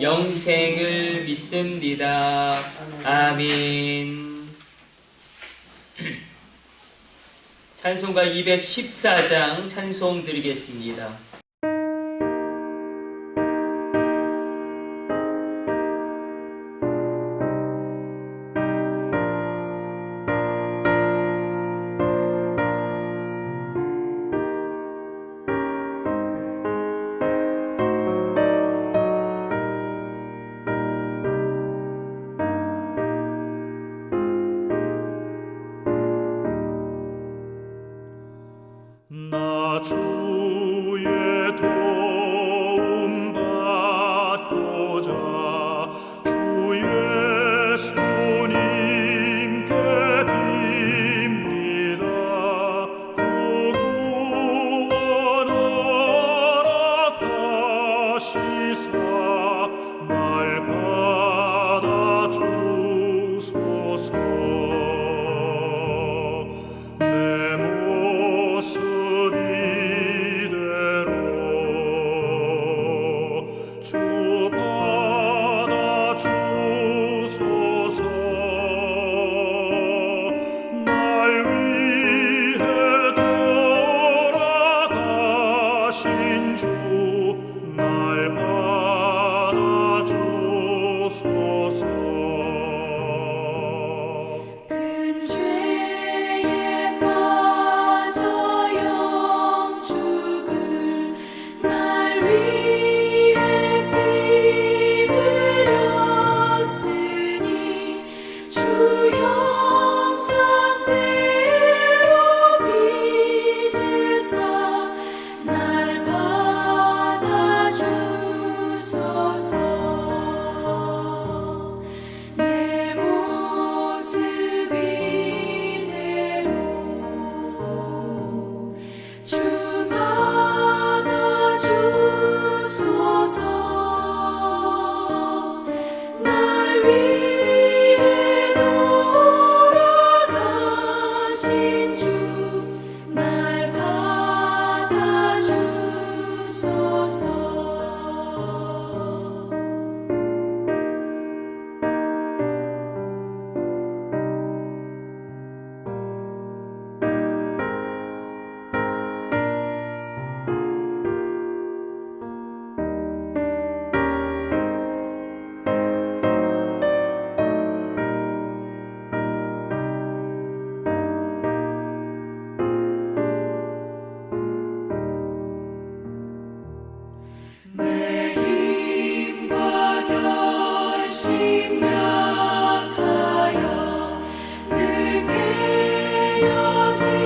영생을 믿습니다. 아멘. 찬송가 214장 찬송 드리겠습니다. 주소서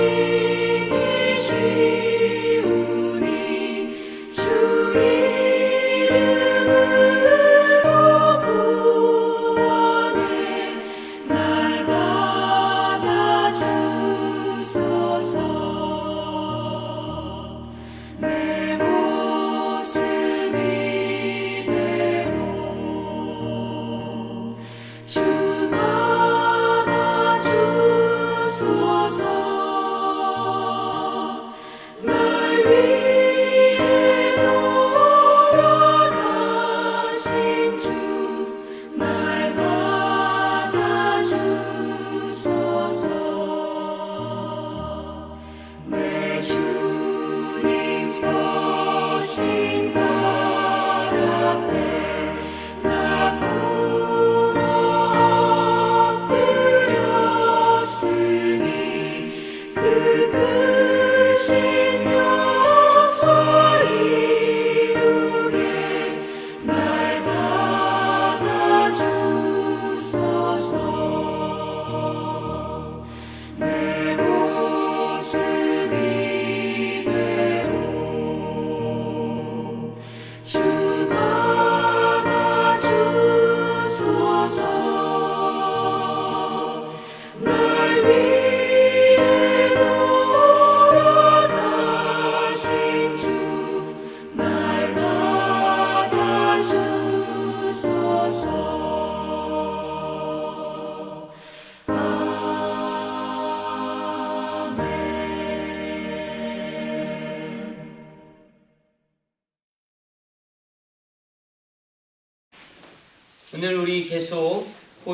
you.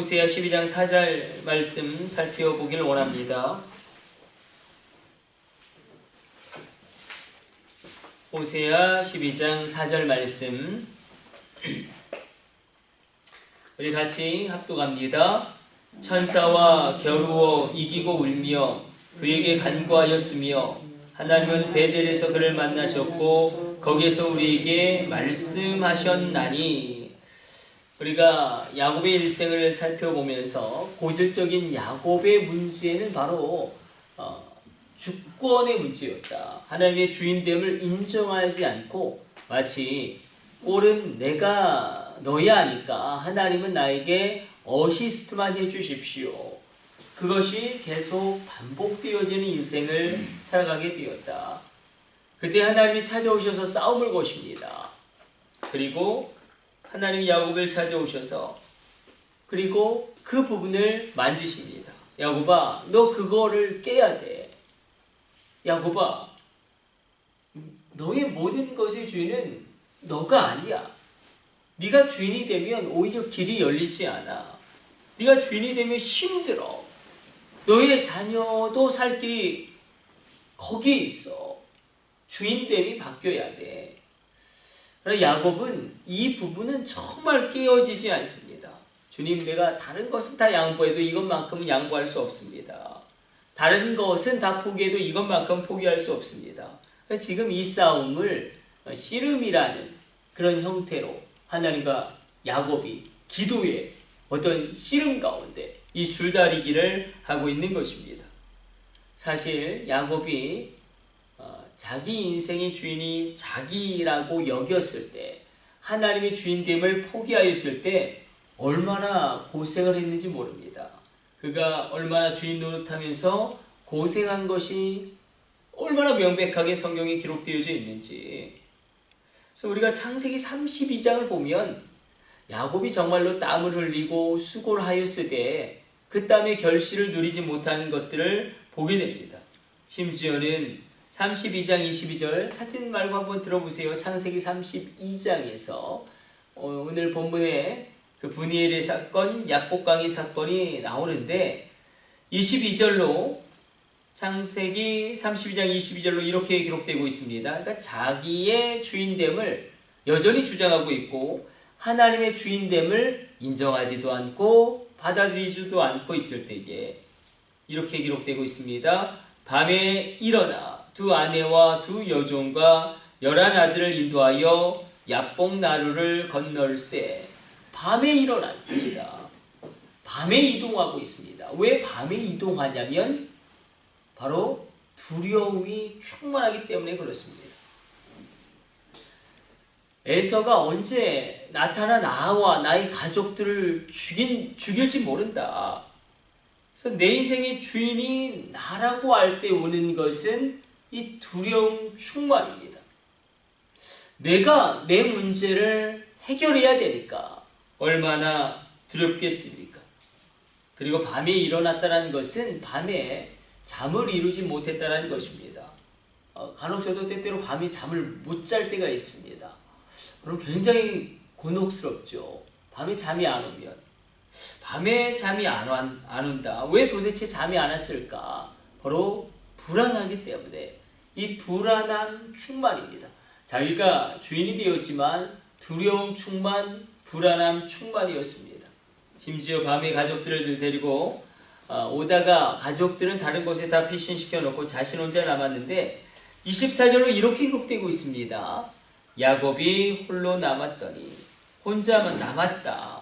호세아 12장 4절 말씀 살펴보길 원합니다. 호세아 12장 4절 말씀 우리 같이 합독합니다. 천사와 겨루어 이기고 울며 그에게 간구하였으며 하나님은 베델에서 그를 만나셨고 거기에서 우리에게 말씀하셨나니 우리가 야곱의 일생을 살펴보면서 고질적인 야곱의 문제는 바로 어, 주권의 문제였다. 하나님의 주인됨을 인정하지 않고 마치 꼴은 내가 너야 하니까 하나님은 나에게 어시스트만 해주십시오. 그것이 계속 반복되어지는 인생을 살아가게 되었다. 그때 하나님이 찾아오셔서 싸움을 거십니다. 그리고 하나님이 야곱을 찾아오셔서 그리고 그 부분을 만지십니다. 야곱아, 너 그거를 깨야 돼. 야곱아, 너의 모든 것의 주인은 너가 아니야. 네가 주인이 되면 오히려 길이 열리지 않아. 네가 주인이 되면 힘들어. 너의 자녀도 살 길이 거기에 있어. 주인됨이 바뀌어야 돼. 야곱은 이 부분은 정말 깨어지지 않습니다. 주님, 내가 다른 것은 다 양보해도 이것만큼은 양보할 수 없습니다. 다른 것은 다 포기해도 이것만큼 포기할 수 없습니다. 그러니까 지금 이 싸움을 씨름이라는 그런 형태로 하나님과 야곱이 기도의 어떤 씨름 가운데 이 줄다리기를 하고 있는 것입니다. 사실 야곱이 어, 자기 인생의 주인이 자기라고 여겼을 때 하나님의 주인됨을 포기하였을 때 얼마나 고생을 했는지 모릅니다. 그가 얼마나 주인 노릇하면서 고생한 것이 얼마나 명백하게 성경에 기록되어져 있는지. 그래서 우리가 창세기 32장을 보면 야곱이 정말로 땀을 흘리고 수고를 하였을 때 그 땀의 결실을 누리지 못하는 것들을 보게 됩니다. 심지어는 32장 22절 사진 말고 한번 들어보세요. 창세기 32장에서 어, 오늘 본문에 그 분이엘의 사건, 약복강의 사건이 나오는데 22절로 창세기 32장 22절로 이렇게 기록되고 있습니다. 그러니까 자기의 주인됨을 여전히 주장하고 있고 하나님의 주인됨을 인정하지도 않고 받아들이지도 않고 있을 때에 이렇게 기록되고 있습니다. 밤에 일어나 두 아내와 두 여종과 열한 아들을 인도하여 야뽕 나루를 건널세 밤에 일어납니다. 밤에 이동하고 있습니다. 왜 밤에 이동하냐면 바로 두려움이 충만하기 때문에 그렇습니다. 에서가 언제 나타나 나와 나의 가족들을 죽인, 죽일지 모른다. 그래서 내 인생의 주인이 나라고 할 때 오는 것은 이 두려움 충만입니다. 내가 내 문제를 해결해야 되니까 얼마나 두렵겠습니까? 그리고 밤에 일어났다는 것은 밤에 잠을 이루지 못했다는 것입니다. 어, 간혹 저도 때때로 밤에 잠을 못 잘 때가 있습니다. 그럼 굉장히 곤혹스럽죠. 밤에 잠이 안 오면. 밤에 잠이 안, 안, 안 온다. 왜 도대체 잠이 안 왔을까? 바로 불안하기 때문에 이 불안함 충만입니다. 자기가 주인이 되었지만 두려움 충만, 불안함 충만이었습니다. 심지어 밤에 가족들을 데리고 어, 오다가 가족들은 다른 곳에 다 피신시켜 놓고 자신 혼자 남았는데 24절로 이렇게 기록되고 있습니다. 야곱이 홀로 남았더니 혼자만 남았다.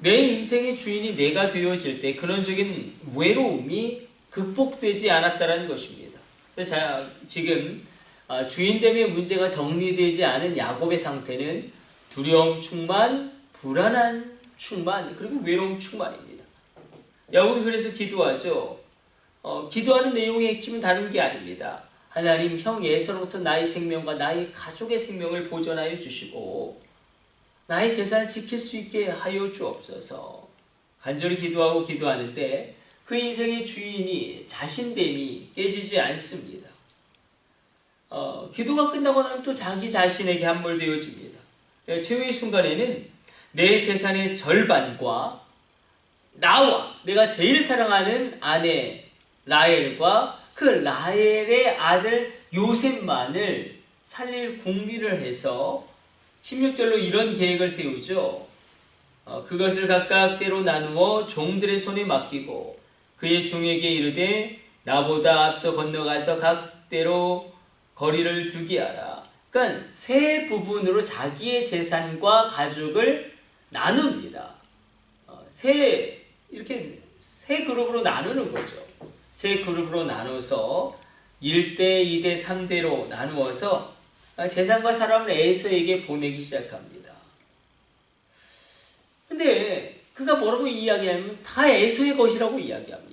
내 인생의 주인이 내가 되어질 때 근원적인 외로움이 극복되지 않았다는 것입니다. 자, 지금 어, 주인됨의 문제가 정리되지 않은 야곱의 상태는 두려움 충만, 불안한 충만, 그리고 외로움 충만입니다. 야곱이 그래서 기도하죠. 어, 기도하는 내용의 핵심은 다른 게 아닙니다. 하나님 형 예서로부터 나의 생명과 나의 가족의 생명을 보존하여 주시고 나의 재산을 지킬 수 있게 하여 주옵소서. 간절히 기도하고 기도하는데 그 인생의 주인이 자신됨이 깨지지 않습니다. 어, 기도가 끝나고 나면 또 자기 자신에게 함몰되어집니다. 예, 최후의 순간에는 내 재산의 절반과 나와 내가 제일 사랑하는 아내 라헬과 그 라헬의 아들 요셉만을 살릴 궁리를 해서 16절로 이런 계획을 세우죠. 어, 그것을 각각 때로 나누어 종들의 손에 맡기고 그의 종에게 이르되 나보다 앞서 건너가서 각대로 거리를 두게 하라. 그러니까 세 부분으로 자기의 재산과 가족을 나눕니다. 어, 세 이렇게 세 그룹으로 나누는 거죠. 세 그룹으로 나눠서 1대, 2대, 3대로 나누어서 재산과 사람을 에서에게 보내기 시작합니다. 근데 그가 뭐라고 이야기하냐면 다 에서의 것이라고 이야기합니다.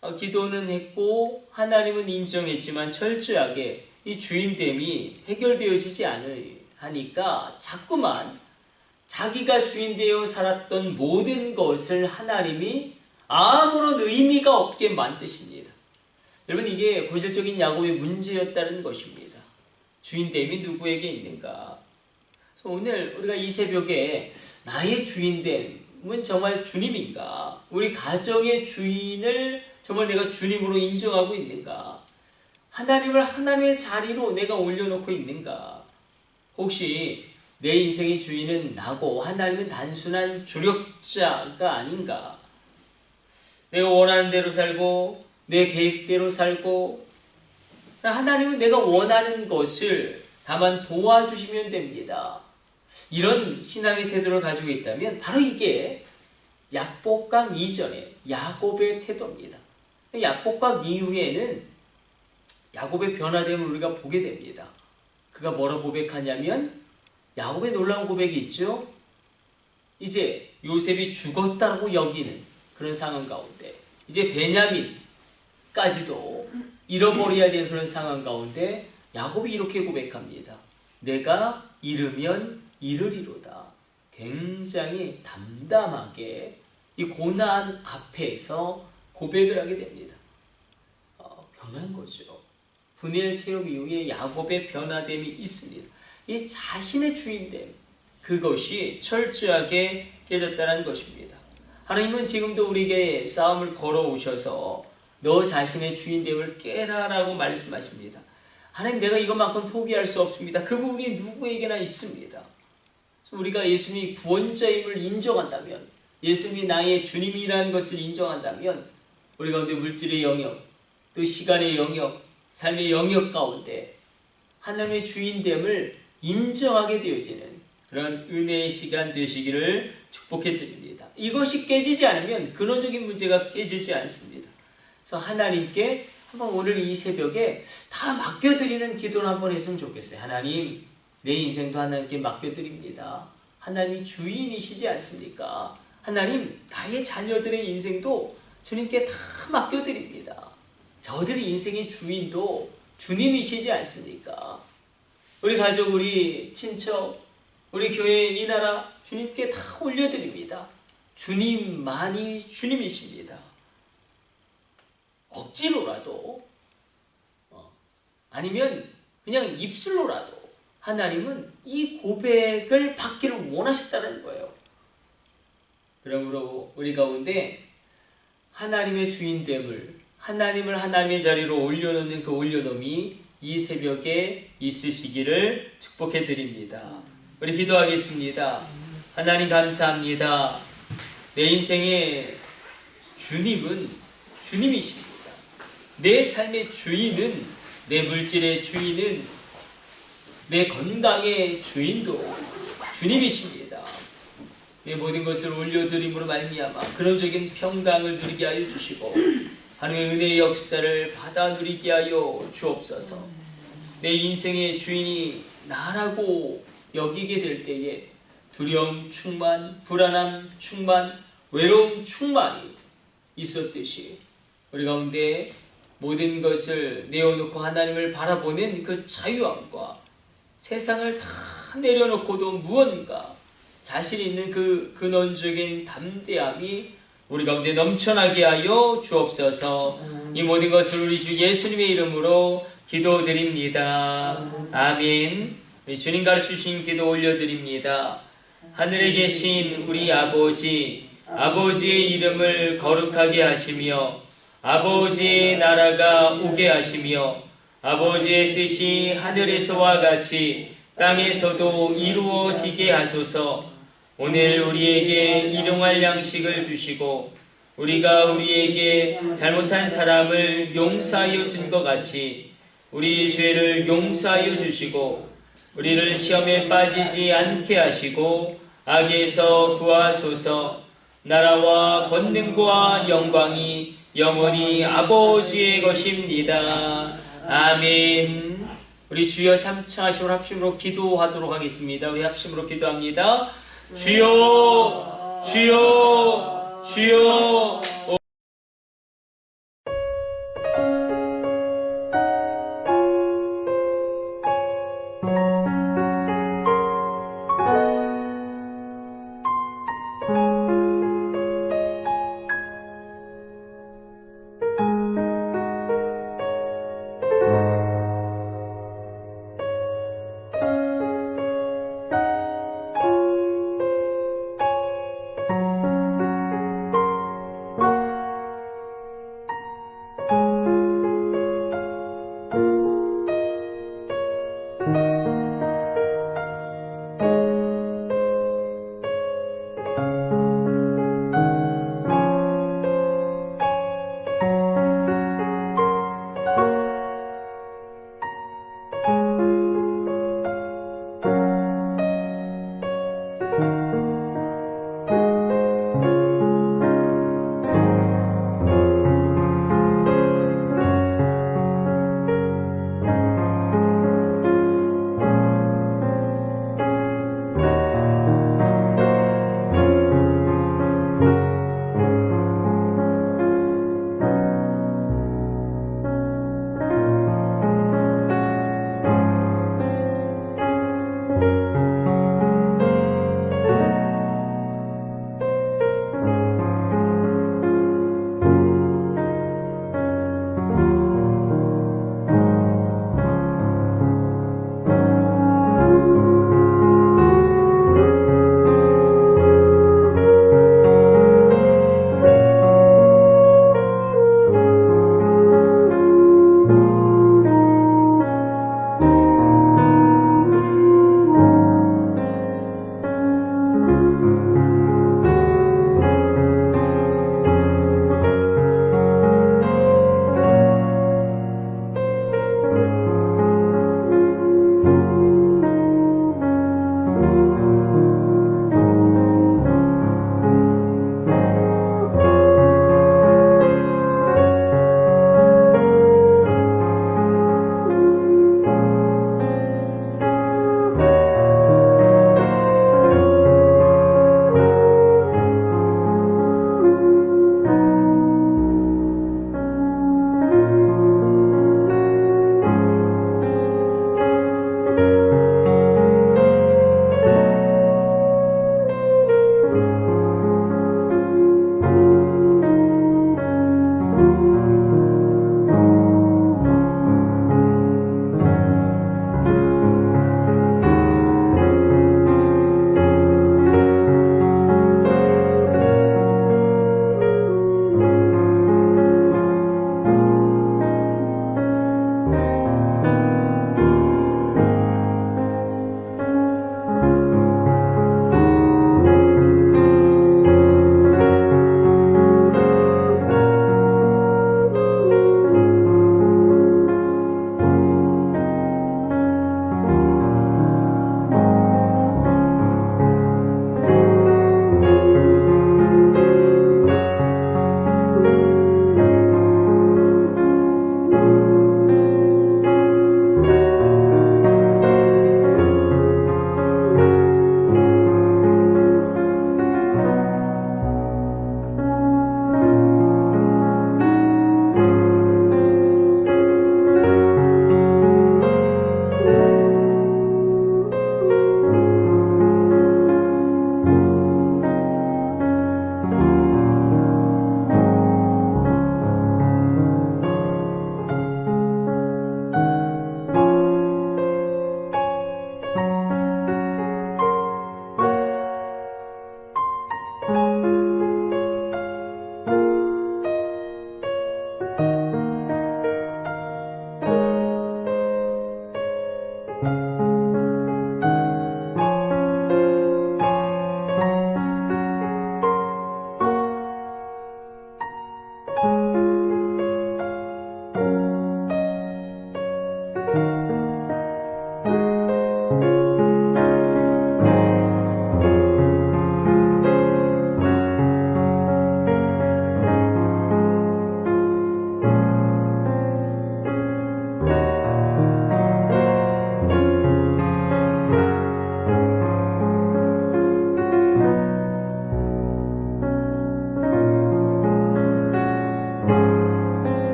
어, 기도는 했고 하나님은 인정했지만 철저하게 이 주인됨이 해결되어지지 않으니까 자꾸만 자기가 주인되어 살았던 모든 것을 하나님이 아무런 의미가 없게 만드십니다. 여러분 이게 고질적인 야곱의 문제였다는 것입니다. 주인됨이 누구에게 있는가? 오늘 우리가 이 새벽에 나의 주인됨은 정말 주님인가? 우리 가정의 주인을 정말 내가 주님으로 인정하고 있는가? 하나님을 하나님의 자리로 내가 올려놓고 있는가? 혹시 내 인생의 주인은 나고 하나님은 단순한 조력자가 아닌가? 내가 원하는 대로 살고 내 계획대로 살고 하나님은 내가 원하는 것을 다만 도와주시면 됩니다. 이런 신앙의 태도를 가지고 있다면 바로 이게 약복강 이전에 야곱의 태도입니다. 약복강 이후에는 야곱의 변화됨을 우리가 보게 됩니다. 그가 뭐라 고백하냐면 야곱의 놀라운 고백이 있죠. 이제 요셉이 죽었다고 여기는 그런 상황 가운데 이제 베냐민까지도 잃어버려야 되는 그런 상황 가운데 야곱이 이렇게 고백합니다. 내가 잃으면 잃으리로다. 굉장히 담담하게 이 고난 앞에서 고백을 하게 됩니다. 어, 변한 거죠. 분일 체험 이후에 야곱의 변화됨이 있습니다. 이 자신의 주인됨 그것이 철저하게 깨졌다는 것입니다. 하나님은 지금도 우리에게 싸움을 걸어오셔서 너 자신의 주인됨을 깨라라고 말씀하십니다. 하나님 내가 이것만큼 포기할 수 없습니다. 그 부분이 누구에게나 있습니다. 우리가 예수님이 구원자임을 인정한다면 예수님이 나의 주님이라는 것을 인정한다면 우리 가운데 물질의 영역 또 시간의 영역 삶의 영역 가운데 하나님의 주인됨을 인정하게 되어지는 그런 은혜의 시간 되시기를 축복해 드립니다. 이것이 깨지지 않으면 근원적인 문제가 깨지지 않습니다. 그래서 하나님께 한번 오늘 이 새벽에 다 맡겨드리는 기도를 한번 했으면 좋겠어요. 하나님, 내 인생도 하나님께 맡겨드립니다. 하나님이 주인이시지 않습니까? 하나님, 나의 자녀들의 인생도 주님께 다 맡겨드립니다. 저들의 인생의 주인도 주님이시지 않습니까? 우리 가족, 우리 친척, 우리 교회 이 나라 주님께 다 올려드립니다. 주님만이 주님이십니다. 억지로라도 어, 아니면 그냥 입술로라도 하나님은 이 고백을 받기를 원하셨다는 거예요. 그러므로 우리 가운데 하나님의 주인됨을 하나님을 하나님의 자리로 올려놓는 그 올려놓음이 이 새벽에 있으시기를 축복해 드립니다. 우리 기도하겠습니다. 하나님 감사합니다. 내 인생의 주님은 주님이십니다. 내 삶의 주인은 내 물질의 주인은 내 건강의 주인도 주님이십니다. 내 모든 것을 올려드림으로 말미암아 근원적인 평강을 누리게 하여 주시고 하나님의 은혜의 역사를 받아 누리게 하여 주옵소서. 내 인생의 주인이 나라고 여기게 될 때에 두려움 충만, 불안함 충만, 외로움 충만이 있었듯이 우리 가운데 모든 것을 내어놓고 하나님을 바라보는 그 자유함과 세상을 다 내려놓고도 무언가 자신 있는 그 근원적인 담대함이 우리 가운데 넘쳐나게 하여 주옵소서 이 모든 것을 우리 주 예수님의 이름으로 기도드립니다. 아멘. 우리 주님 가르쳐 주신 기도 올려드립니다. 하늘에 계신 우리 아버지, 아버지의 이름을 거룩하게 하시며 아버지의 나라가 오게 하시며 아버지의 뜻이 하늘에서와 같이 땅에서도 이루어지게 하소서 오늘 우리에게 일용할 양식을 주시고 우리가 우리에게 잘못한 사람을 용서하여 준 것 같이 우리 죄를 용서하여 주시고 우리를 시험에 빠지지 않게 하시고 악에서 구하소서 나라와 권능과 영광이 영원히 아버지의 것입니다. 아멘. 우리 주여 삼창하시고 합심으로 기도하도록 하겠습니다. 우리 합심으로 기도합니다. 주여 주여 주여 오.